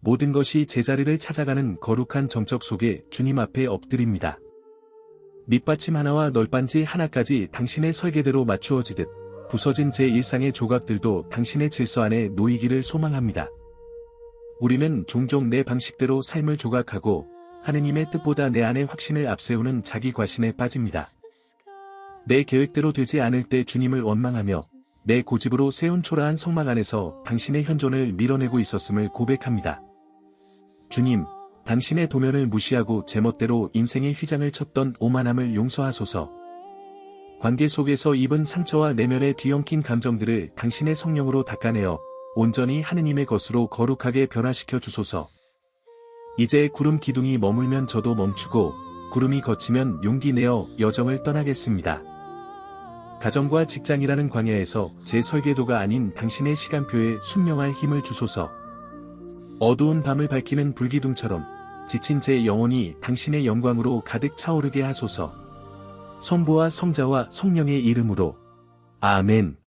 모든 것이 제자리를 찾아가는 거룩한 정적 속에 주님 앞에 엎드립니다. 밑받침 하나와 널빤지 하나까지 당신의 설계대로 맞추어지듯 부서진 제 일상의 조각들도 당신의 질서 안에 놓이기를 소망합니다. 우리는 종종 내 방식대로 삶을 조각하고 하느님의 뜻보다 내 안의 확신을 앞세우는 자기 과신에 빠집니다. 내 계획대로 되지 않을 때 주님을 원망하며 내 고집으로 세운 초라한 성막 안에서 당신의 현존을 밀어내고 있었음을 고백합니다. 주님, 당신의 도면을 무시하고 제멋대로 인생의 휘장을 쳤던 오만함을 용서하소서. 관계 속에서 입은 상처와 내면에 뒤엉킨 감정들을 당신의 성령으로 닦아내어 온전히 하느님의 것으로 거룩하게 변화시켜 주소서. 이제 구름 기둥이 머물면 저도 멈추고 구름이 걷히면 용기 내어 여정을 떠나겠습니다. 가정과 직장이라는 광야에서 제 설계도가 아닌 당신의 시간표에 순명할 힘을 주소서. 어두운 밤을 밝히는 불기둥처럼 지친 제 영혼이 당신의 영광으로 가득 차오르게 하소서. 성부와 성자와 성령의 이름으로. 아멘.